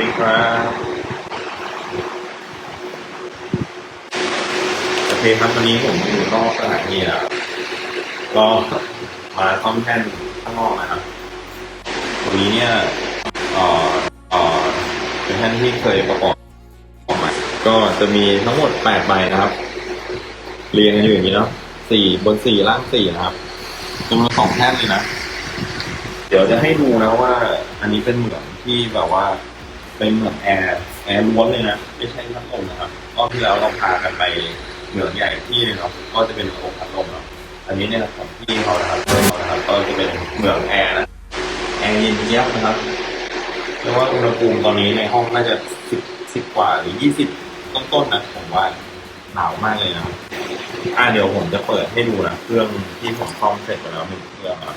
ดีครับโอเคครับวันนี้ผมอยู่นอกสถานที่นะครับก็มาซ่อมแท่นข้างนอกนะครับตรงนี้เนี่ยเอ่อเอ่อเป็นแท่นที่เคยประกอบออกมาก็จะมีทั้งหมดแปดใบนะครับ เรียงกันอยู่อย่างนี้เนาะสี่บนสี่ล่างสี่นะครับจำนวนสองแท่นเลยนะ เดี๋ยวจะให้ดูนะว่า อันนี้เป็นเหมืองที่แบบว่า เป็นเหมืองแอร์แอร์ล้วนเลยนะไม่ใช่พัดลมนะครับรอบที่แล้วเราพากันไปเหมืองใหญ่ที่นึงเนาะก็จะเป็นระบบพัดลมเนาะอันนี้เนี่ยของพี่เขานะครับเขานะครับก็จะเป็นเหมืองแอร์นะแอร์เย็นเยียบนะครับเพรียกว่าอุณหภูมิตอนนี้ในห้องน่าจะสิบสิบกว่าหรือยี่สิบต้นๆนะผมว่าหนาวมากเลยนะครับอ่าเดี๋ยวผมจะเปิดให้ดูนะเครื่องที่ผมซ่อมเสร็จไปแล้วหนึ่งเครื่องนะ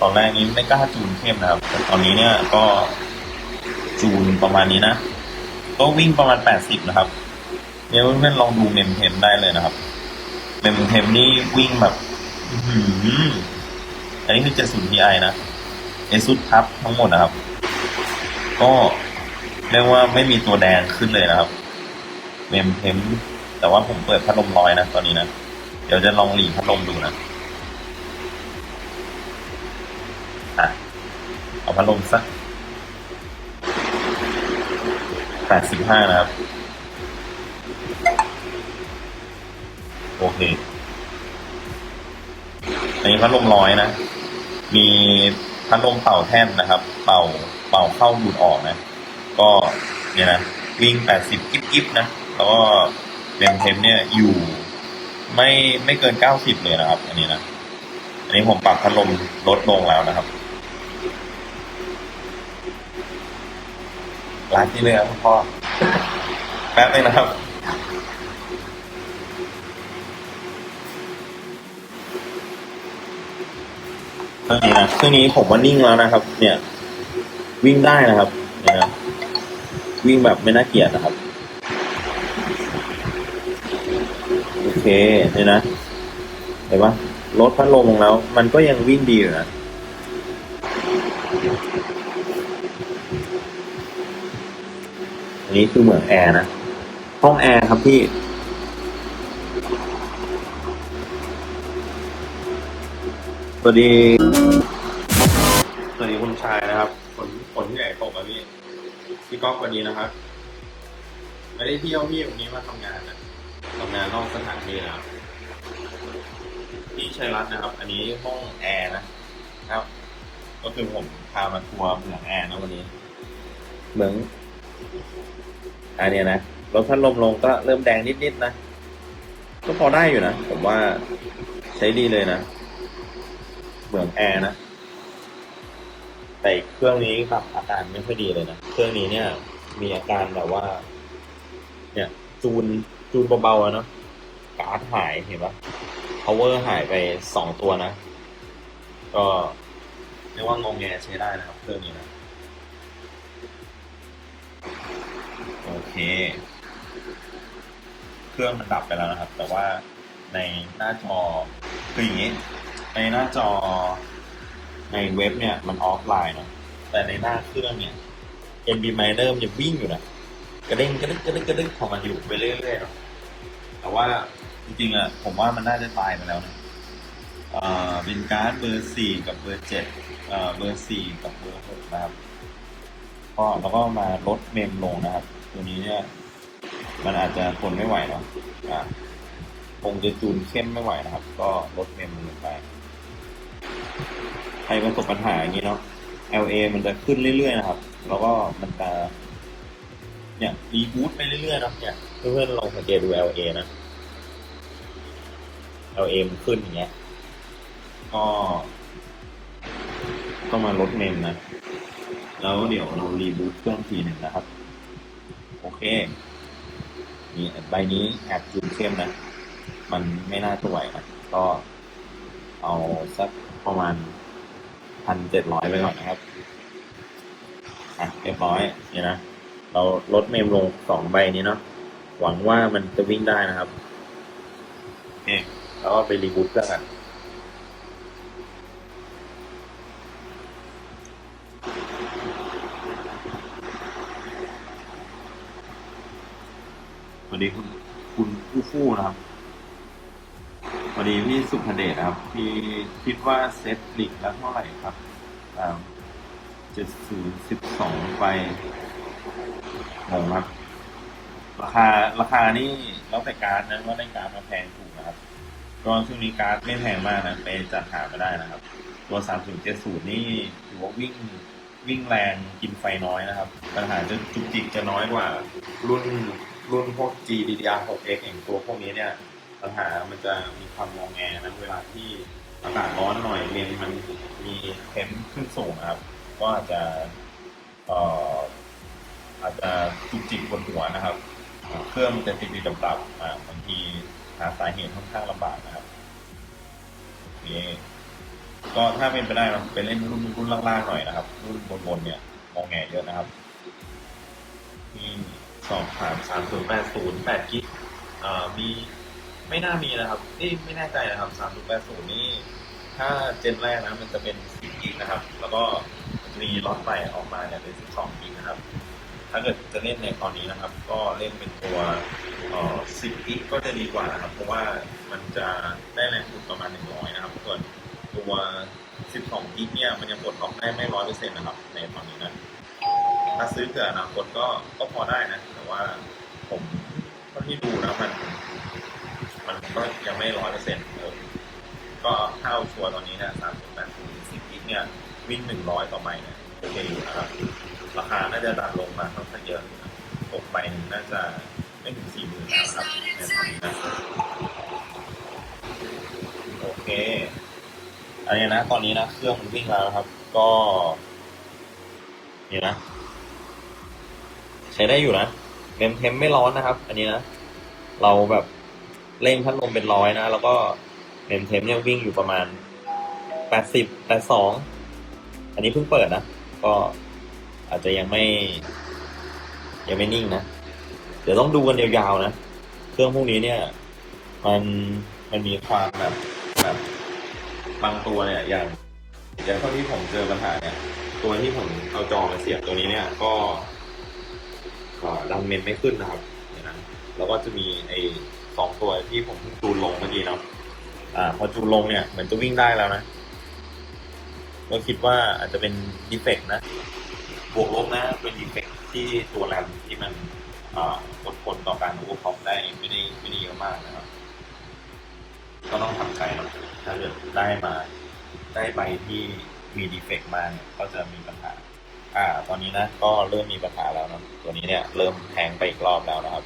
ตอนแรกนี้ไม่กล้าจูนเข้มนะครับแต่ตอนนี้เนี่ยก็ จูนประมาณนี้นะ ก็วิ่งประมาณแปดสิบนะครับเดี๋ยเพื่อนๆลองดูเมมเทมได้เลยนะครับ เมมเทมนี่วิ่งแบบอื้อหืออันนี้คือ70 Ti นะเอซุดทับทั้งหมดนะครับ ก็เรียกว่าไม่มีตัวแดงขึ้นเลยนะครับ เมมเทมแต่ว่าผมเปิดพัดลมร้อยนะตอนนี้นะ เดี๋ยวจะลองหลีพัดลมดูนะอะเอาพัดลมสัก ปดสิบห้านะครับ โอเค อันนี้พัดลมร้อยนะ มีพัดลมเป่าแท่นนะครับ เป่าเป่าเข้าดูดออกนะ ก็เนี่ยนะ วิ่งแปดสิบกิ๊บกิ๊บนะ แล้วก็เรมเทมเนี่ยอยู่ไม่ไม่เกินเก้าสิบเลยนะครับ อันนี้นะ อันนี้ผมปรับพัดลมลดลงแล้วนะครับ ร้านที่เลยครับคุณพ่อแป๊บนึงนะครับเนี้นะเครื่องนี้ผมว่านิ่งแล้วนะครับ เนี่ย วิ่งได้นะครับเนี่ยนะวิ่งแบบไม่น่าเกลียดนะครับ โอเคเนี่ยนะเห็นปะลดพัดลมลงแล้ว มันก็ยังวิ่งดีอยู่นะ อันนี้คือเหมืองแอร์นะ ห้องแอร์ครับพี่ สวัสดี สวัสดีคุณชายนะครับ ฝนฝนใหญ่ตกอะพี่พี่ก๊อกวันนี้นะครับ ไม่ได้เที่ยวพี่วันนี้มาทำงานนะทำงานนอกสถานที่นะครับพี่ชัยรัตน์นะครับ อันนี้ห้องแอร์นะครับ ก็คือผมพามาทัวร์เหมืองแอร์นะวันนี้ เหมือง อันเนี้ยนะรถพัดลมลงก็เริ่มแดงนิดๆนะ ก็พอได้อยู่นะ ผมว่าใช้ดีเลยนะเหมืองแอร์นะแต่เครื่องนี้ครับอาการไม่ค่อยดีเลยนะ เครื่องนี้เนี่ย มีอาการแบบว่า เนี่ย จูนจูนเบาๆอะเนาะการ์ดหายเห็นปะ power หายไปสองตัวนะ ก็เรียกว่างงแงใช้ได้นะครับ เครื่องนี้นะ เค เครื่องมันดับไปแล้วนะครับ แต่ว่าในหน้าจอคืออย่างนี้ ในหน้าจอในเว็บเนี่ยมันออฟไลน์เนาะแต่ในหน้าเครื่องเนี่ย NB Miner มันยังวิ่งอยู่นะกระเด้งกระดึ๊กกระดึ๊กกระดึ๊กของมันอยู่ไปเรื่อยๆเนาะแต่ว่าจริงๆอะผมว่ามันน่าจะตายไปแล้วนะเอ่อเป็นการ์ดเบอร์สี่กับเบอร์เจ็ดเบอร์สี่กับเบอร์หกนะครับ ก็เราก็มาลดเมมลงนะครับ ตัวนี้เนี่ยมันอาจจะทนไม่ไหวเนาะอะคงจะจูนเข้มไม่ไหวนะครับ ก็ลดเมมลงไป ใครประสบปัญหาอย่างนี้เนาะ LA มันจะขึ้นเรื่อยๆนะครับ แล้วก็มันจะเนี่ยรีบูตไปเรื่อยๆนะเนี่ยเพื่อนๆลองสังเกตดู LA นะ LA มันขึ้นอย่างเงี้ยก็ต้องมาลดเมมนะ แล้วเดี๋ยวเรารีบูตเครื่องทีหนึ่งนะครับ โอเคนี่ใบนี้แอบจูนเข้มนะ มันไม่น่าจะไหวนะก็เอาสักประมาณพันเจ็ดร้อยไปก่อนนะครับ อะเรียบร้อยนี่นะ เราลดเมมลงสองใบนี้เนาะ หวังว่ามันจะวิ่งได้นะครับโอเคแล้วก็ไปรีบูตกัน ดีคุณคุณผู้ฟู่นะครับสวัสดีพี่สุภเดชครับ พี่คิดว่าเซตลิกแล้วเท่าไหร่ครับเจ็ดศูนย์สิบสองไปงงครับ ราคาราคานี่แล้วแต่การดนะว่าได้การดมาแพงถูกนะครับ ก็ช่วงนี้การ์ดไม่แพงมากนะไปจัดหามาได้นะครับ ตัว3070นี่ถือว่าวิ่งวิ่งแรงกินไฟน้อยนะครับ ปัญหาจะจุกจิกจะน้อยกว่ารุ่น รุ่นพวก GDDR 6X อย่างตัวพวกนี้เนี่ยปัญหามันจะมีความงองแงนะเวลาที่อากาศร้อนหน่อยเลนมันมีเทมขึ้นสูงนะครับ ก็อาจจะเอ่ออาจจะจุกจิกบนหัวนะครับ เครื่องมันจะติดติดดับๆบางทีหาสาเหตุค่อนข้างลำบากนะครับโอเคก็ถ้าเป็นไปได้เราไปเล่นรุ่นรุ่นล่างๆหน่อยนะครับ รุ่นบนๆเนี่ยมองแงเยอะนะครับมี สองสามสามศูนย์แปดศูนย์แปดกิกอ่ามีไม่น่ามีนะครับนี่ไม่แน่ใจนะครับสามศูนย์แปดศูนย์นี่ถ้าเจนแรกนะมันจะเป็นสิบกิกนะครับ แล้วก็มีล็อตใหม่ออกมาเนี่ยเป็นสิบสองกิกนะครับ ถ้าเกิดจะเล่นในตอนนี้นะครับ ก็เล่นเป็นตัวเอ่อ10กิกก็จะดีกว่านะครับ เพราะว่ามันจะได้แรงขุดประมาณ100นะครับ ส่วนตัว 12 กิกเนี่ย มันยังปลดล็อกได้ไม่ร้อยเปอร์เซ็นต์นะครับ ในตอนนี้นะ ถ้าซื้อเกิดอนาคตก็ก็พอได้นะ แต่ว่าผมเท่าที่ดูนะมัน มันก็ยังไม่ร้อยเปอร์เซ็นต์ก็ถ้าเอาชัวร์ตอนนี้เนี่ย3 8 0 10กิก เนี่ยวิ่ง100ต่อไมล์เนี่ยโอเคอยู่นะครับ ราคาน่าจะดันลงมาค่อนข้างเยอะตกไปน่าจะไม่ถึงสี่หมื่นแล้วนะครับโอเค อันนี้นะ ตอนนี้นะ เครื่องมันวิ่งแล้วนะครับ ก็ นี่นะ ใช้ได้อยู่นะเมมเทมไม่ร้อนนะครับ อันนี้นะ เราแบบเร่งพัดลมเป็นร้อยนะ แล้วก็เมมเทมเนี่ยวิ่งอยู่ประมาณแปดสิบแปดสอง อันนี้เพิ่งเปิดนะ ก็อาจจะยังไม่ ยังไม่นิ่งนะ เดี๋ยวต้องดูกันยาวๆนะ เครื่องพวกนี้เนี่ย มันมันมีความแบบแบบบางตัวเนี่ย อย่าง อย่างเท่าที่ผมเจอปัญหาเนี่ย ตัวที่ผมเอาจอมาเสียบตัวนี้เนี่ย ก็ก็ดันเมนไม่ขึ้นนะครับอย่างนั้นแล้วก็จะมีไอ้สองตัวที่ผมจูนลงเมื่อกี้เนาะอ่า พอจูนลงเนี่ยเหมือนจะวิ่งได้แล้วนะ ก็คิดว่าอาจจะเป็นดีเฟกต์นะ บวกลบนะเป็นดีเฟกต์ที่ตัวแรมที่มันอดทนต่อการโอเวอร์คอกได้ไม่ได้ไม่ได้เยอะมากนะครับ ก็ต้องทำใจนะถ้าเกิดได้มาได้ใบที่มีดีเฟกต์มาเนี่ยก็จะมีปัญหา อ่า ตอนนี้นะ ก็เริ่มมีปัญหาแล้วนะตัวนี้เนี่ย เริ่มแทงไปอีกรอบแล้วนะครับ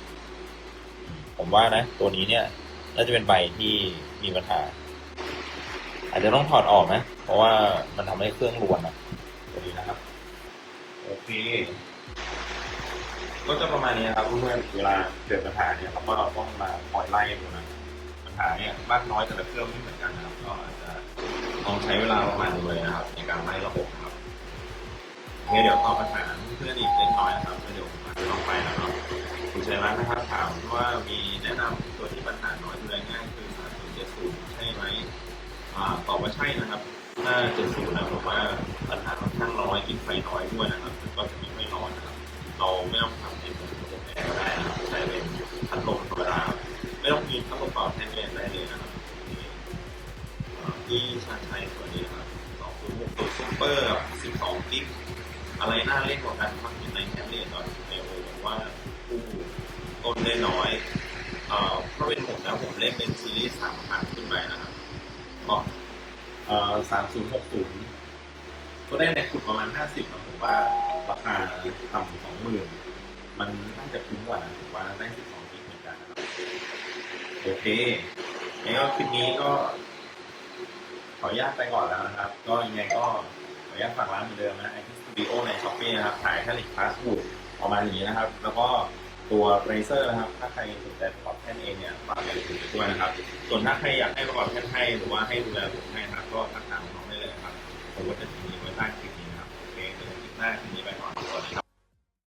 ผมว่านะ ตัวนี้เนี่ยน่าจะเป็นใบที่มีปัญหา อาจจะต้องถอดออกนะ เพราะว่ามันทำให้เครื่องรวนนะตัวนี้นะครับ โอเค ก็จะประมาณนี้ครับเพื่อนๆเวลาเกิดปัญหาเนี่ยเราก็เราต้องมาคอยไล่ดูนะปัญหาเนี่ยมากน้อยแต่ละเครื่องไม่เหมือนกันนะครับ ก็อาจจะต้องใช้เวลาประมาณนึงเลยนะครับ ในการไล่ระบบครับโอเคเดี๋ยวตอบปัญหาเพื่อนอีกเล็กน้อยนะครับเดี๋ยวผมลองไปแล้วเนาะคุณชัยรัตน์นะครับถามว่ามีแนะนำ ตอบว่าใช่นะครับ ถ้าเจ็ดศูนย์นะผมว่าปัญหาค่อนข้างน้อยกินไฟน้อยด้วยนะครับก็จะไม่ค่อยร้อนนะครับเราไม่ต้องทำเป็นระบบแอร์ก็ได้นะครับใช้เป็นพัดลมธรรมดาไม่ต้องมีพัดลมเป่าแทนเลนได้เลยนะครับที่ชาชัยตัวนี้นะครับสองศูนหกตัวซุปเปอร์สิบสองกิกอะไรน่าเล่นกว่ากันครับในแคมเปญตอนในโอผมว่าผู้ต้นได้น้อยเอ่อถ้าเป็นผมนะผมเล่นเป็นซีรีส์สามพันขึ้นไปนะครับ ก็เอ่อสามศูนย์หกศูนย์ก็ได้ในขุดประมาณห้าสิบนะผมว่าราคาต่ำสองหมื่นมันน่าจะคุ้มกว่านะผมว่าได้สิบสองกิกเหมือนกันนะครับโอเคงั้นก็คลิปนี้ก็ ขออนุญาตไปก่อนแล้วนะครับ ก็ยังไงก็ขออนุญาตฝากร้านเหมือนเดิมนะไอทีสตูดิโอในช้อปปี้นะครับขายแค่ลิกพาสบูดออกมาอย่างนี้นะครับ แล้วก็ ตัวเรเซอร์นะครับ ถ้าใครสนใจประกอบแท่นเองเนี่ยฝากไปถึงด้วยนะครับ ส่วนถ้าใครอยากให้ประกอบแท่นให้หรือว่าให้ดูแลผมให้นะครับก็ทักถามน้องได้เลยนะครับผมก็จะมีไว้ใต้คลิป